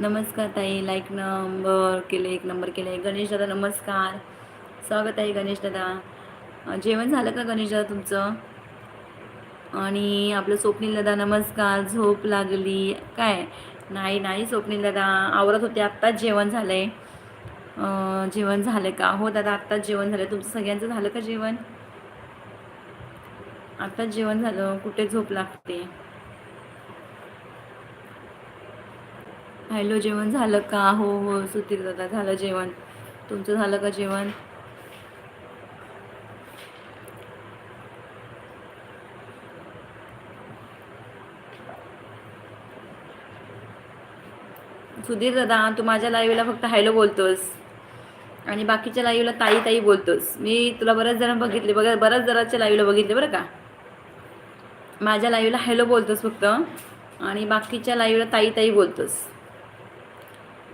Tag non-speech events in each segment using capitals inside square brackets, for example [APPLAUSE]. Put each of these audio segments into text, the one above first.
नमस्कार ताई like number केले एक नंबर केले. गणेश दादा नमस्कार. स्वागत आहे गणेश दादा. जेवण झालं का गणेश दादा तुमचं? आणि आपलं स्वप्नील दादा नमस्कार. झोप लागली. काय? नाही नाही स्वप्नील दादा. आवरत होते आत्ताच जेवण झालं आहे जेवण झालं का? हो दादा आत्ताच जेवण झालं. तुमचं सगळ्यांचं झालं का जेवण? आत्ताच जेवण झालं. कुठे झोप लागते? हॅलो जेवण झालं का? हो हो सुधीर दादा झालं जेवण. तुमचं झालं का जेवण? सुधीर दादा तू माझ्या लाईव्हला फक्त हॅलो बोलतोस. आणि बाकीच्या लाईव्हला ताई ताई बोलतोस. मी तुला बऱ्याच जण बघितले. बघा बऱ्याच जणांच्या लाईव्हला बघितले बरं का? माझ्या लाईव्हला हॅलो बोलतोस फक्त. आणि बाकीच्या लाईव्हला ताई ताई बोलतोस.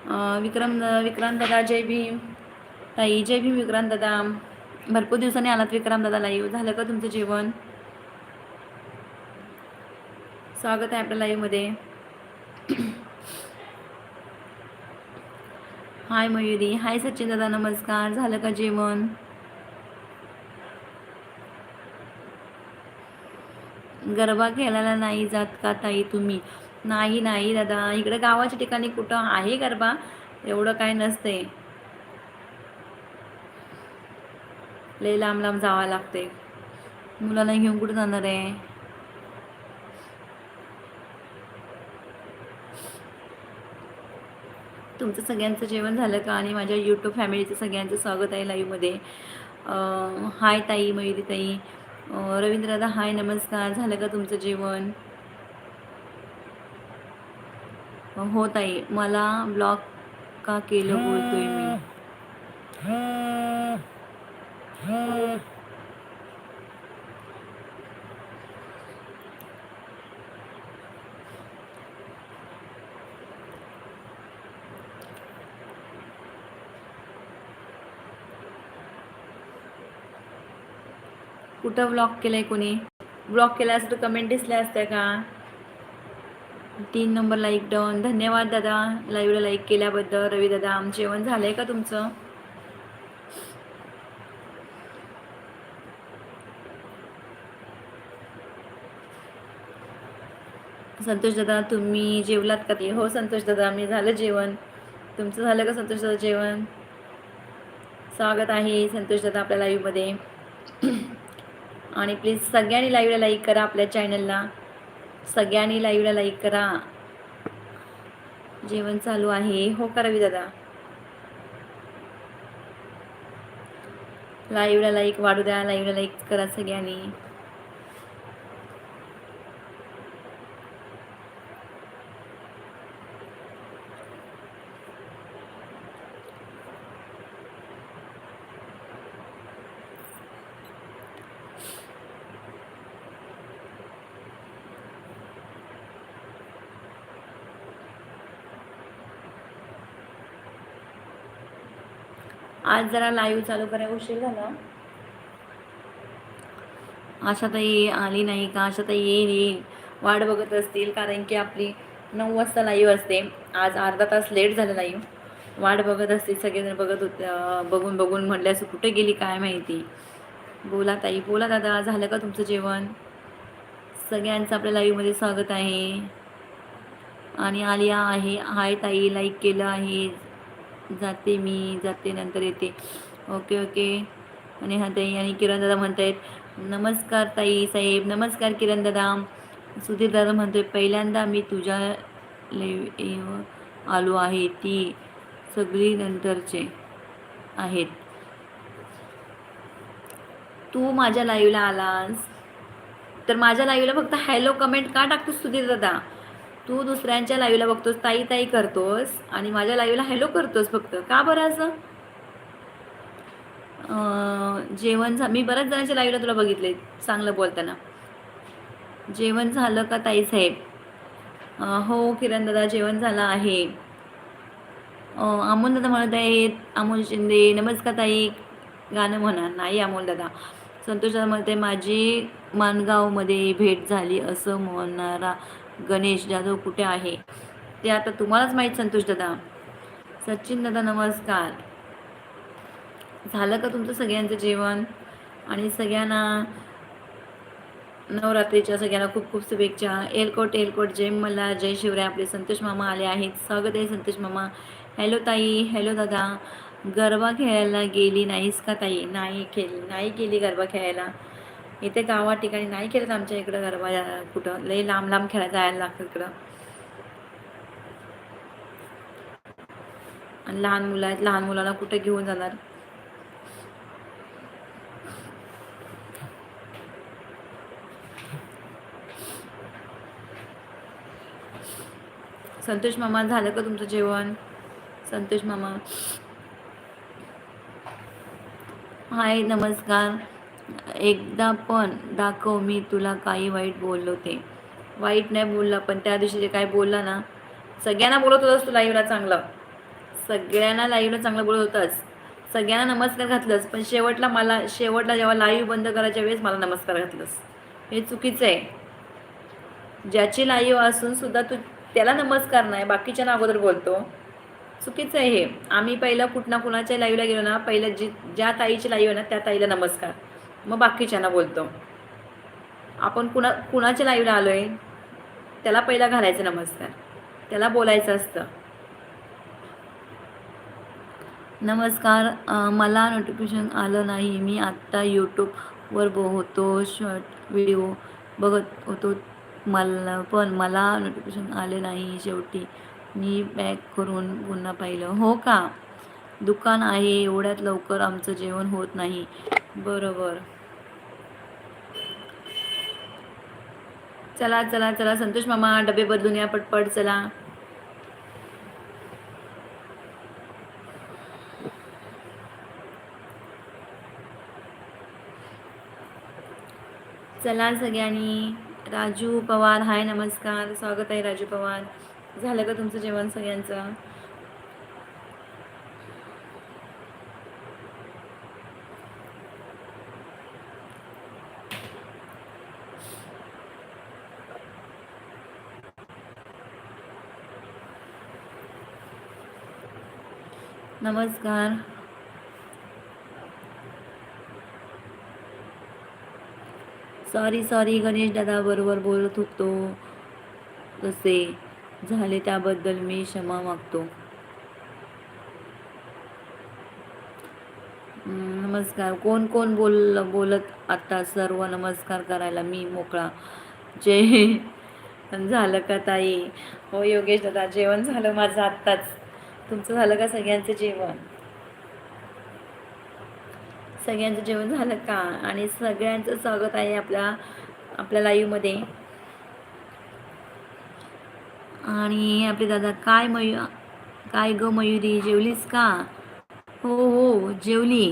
विक्रम विक्रांत दादा जय भीम. ताई जय भीम विक्रांत दादा. भरपूर दिवसांनी आलात विक्रम दादा लाईव्ह झालं का तुमचं जेवण? स्वागत आहे आपल्या लाईव्हमध्ये हाय मयुरी. हाय सचिन दादा नमस्कार. झालं का जेवण? गरबा खेळायला नाही जात का ताई तुम्ही? नाही नाही दादा. इकडं गावाच्या ठिकाणी कुठं आहे गरबा? एवढं काय नसते. लय लांब लांब जावं लागते. मुलांना घेऊन कुठं जाणार आहे? तुमचं सगळ्यांचं जेवण झालं का? आणि माझ्या यूट्यूब फॅमिलीचं सगळ्यांचं स्वागत आहे लाईव्हमध्ये हाय ताई मयुरी ताई. रवींद्र दादा हाय नमस्कार. झालं का तुमचं जेवण? होत हो ताई मला ब्लॉक का केलं बोलतोय मी? कुठं ब्लॉक केलंय कोणी? ब्लॉक केला असं तर कमेंट दिसल्या असत्या का? तीन नंबर लाईक डन. धन्यवाद दादा. लाईव्हला लाईक केल्याबद्दल. रवी दादा जेवण झालं आहे का तुमचं? संतोष दादा तुम्ही जेवलात का ते? हो संतोष दादा मी झालं जेवण. तुमचं झालं का संतोष दादा जेवण? स्वागत आहे संतोष दादा आपल्या लाईव्हमध्ये. [CLEARS THROAT] आणि प्लीज सगळ्यांनी लाईव्हला लाईक करा आपल्या चॅनलला. सगळ्यांनी लाईव्हला लाईक करा. जेवण चालू आहे. हो करावी दादा. लाईव्हला लाईक वाढू द्या. लाईव्हला लाईक करा सगळ्यांनी. आज जरा लाईव्ह चालू करायला उशीर झाला. आशा ताई आली नाही का? आशाताई येईल येईल वाट बघत असतील कारण की आपली नऊ वाजता लाईव्ह असते. आज अर्धा तास लेट झालं लाईव्ह वाट बघत असतील सगळेजण बघत होते बघून बघून म्हटले असं कुठे गेली काय माहिती? बोला ताई बोला दादा झालं का तुमचं जेवण? सगळ्यांचं आपल्या लाईव्हमध्ये स्वागत आहे. आणि आलिया आहे हाय ताई लाईक केलं आहे. जाते मी जाते नंतर येते. Okay okay. आणि हा ताई आणि किरण दादा म्हणतायत नमस्कार ताई साहेब नमस्कार किरण दादा. सुधीर दादा म्हणतोय पहिल्यांदा मी तुझ्या ले आलो आहे ती सगळी नंतरचे आहेत. तू माझ्या लाईव्हला आलास. तर माझ्या लाईव्हला फक्त हॅलो कमेंट का टाकतोस सुधीर दादा? तू दुसऱ्यांच्या लाईव्हला बघतोस ताई ताई करतोस आणि माझ्या लाईव्हला हॅलो करतोस फक्त. का बरं असं? जेवण झा मी बऱ्याच जणांच्या लाईव्हला तुला बघितले चांगलं बोलताना. जेवण झालं का ताई साहेब हो किरण दादा जेवण झालं आहे. अमोल दादा म्हणत आहेत अमोल शिंदे नमस्कार ताई. गाणं म्हणा नाही अमोल दादा. संतोष दादा म्हणत आहे माझी माणगावमध्ये भेट झाली असं म्हणणारा गणेश जाधव कुठे आहे? ते आता तुम्हालाच माहीत संतोष दादा. सचिन दादा नमस्कार. झालं का तुमचं सगळ्यांचं जेवण? आणि सगळ्यांना नवरात्रीच्या सगळ्यांना खूप खूप शुभेच्छा. एलकोट एलकोट जय मला जय शिवराय. आपले संतोष मामा आले आहेत. स्वागत आहे संतोष मामा. हॅलो ताई हॅलो दादा. गरबा खेळायला गेली नाहीस का ताई? नाही खेळली नाही गेली गरबा खेळायला. इथे गावा ठिकाणी नाही खेळत आमच्या इकडं गरबा कुठं. लई लांब लांब खेळायला जायला लागतं इकडं. आणि लहान मुलं आहेत लहान मुलांना कुठे घेऊन जाणार? संतोष मामा झालं का तुमचं जेवण? संतोष मामा. हाय नमस्कार. एकदा पण दाखव मी तुला काही वाईट बोललो ते. वाईट नाही बोलला पण त्या दिवशी जे काय बोलला ना सगळ्यांना बोलत होतास तू लाईव्हला चांगलं. सगळ्यांना लाईव्हला चांगलं बोलत होतास. सगळ्यांना नमस्कार घातलंस पण शेवटला मला शेवटला जेव्हा लाईव्ह बंद करायच्या वेळेस मला नमस्कार घातलंस. हे चुकीचं आहे. ज्याची लाईव्ह असून सुद्धा तू त्याला नमस्कार नाही बाकीच्यांना अगोदर बोलतो. चुकीचं आहे हे. आम्ही पहिलं कुठं कुणाच्या लाईव्हला गेलो ना पहिलं जी ज्या ताईची लाईव्ह आहे ना त्या ताईला नमस्कार. मग बाकीच्यांना बोलतो. आपण कुणा कुणाच्या लाईव्हला आलो आहे त्याला पहिला घालायचं नमस्कार. त्याला बोलायचं असतं. नमस्कार मला नोटिफिकेशन आलं नाही. मी आत्ता यूट्यूबवर होतो शॉर्ट व्हिडिओ बघत होतो. मला पण मला नोटिफिकेशन आले नाही शेवटी. मी बॅक करून पुन्हा पाहिलं. हो का? दुकान आहे एवढ्यात लवकर आमचं जेवण होत नाही. बरोबर. चला चला चला. संतोष मामा डबे बदलून या पटपट चला. चला सगळ्यांनी. राजू पवार हाय नमस्कार. स्वागत आहे राजू पवार. झालं का तुमचं जेवण सगळ्यांचं? नमस्कार. सॉरी सॉरी गणेश दादा बरोबर बोलत होतो. तसे झाले त्याबद्दल मी क्षमा मागतो. नमस्कार. कोण कोण बोल बोलत आता? सर्व नमस्कार करायला मी मोकळा. जय झालं का ताई? हो योगेश दादा जेवण झालं माझं आत्ताच. तुमचं झालं का सगळ्यांचं जेवण? सगळ्यांचं जेवण झालं का? आणि सगळ्यांचं स्वागत आहे आपल्या आपल्या लाईव्हमध्ये आणि आपले दादा काय मयू काय ग मयुरी जेवलीस का? हो हो जेवली.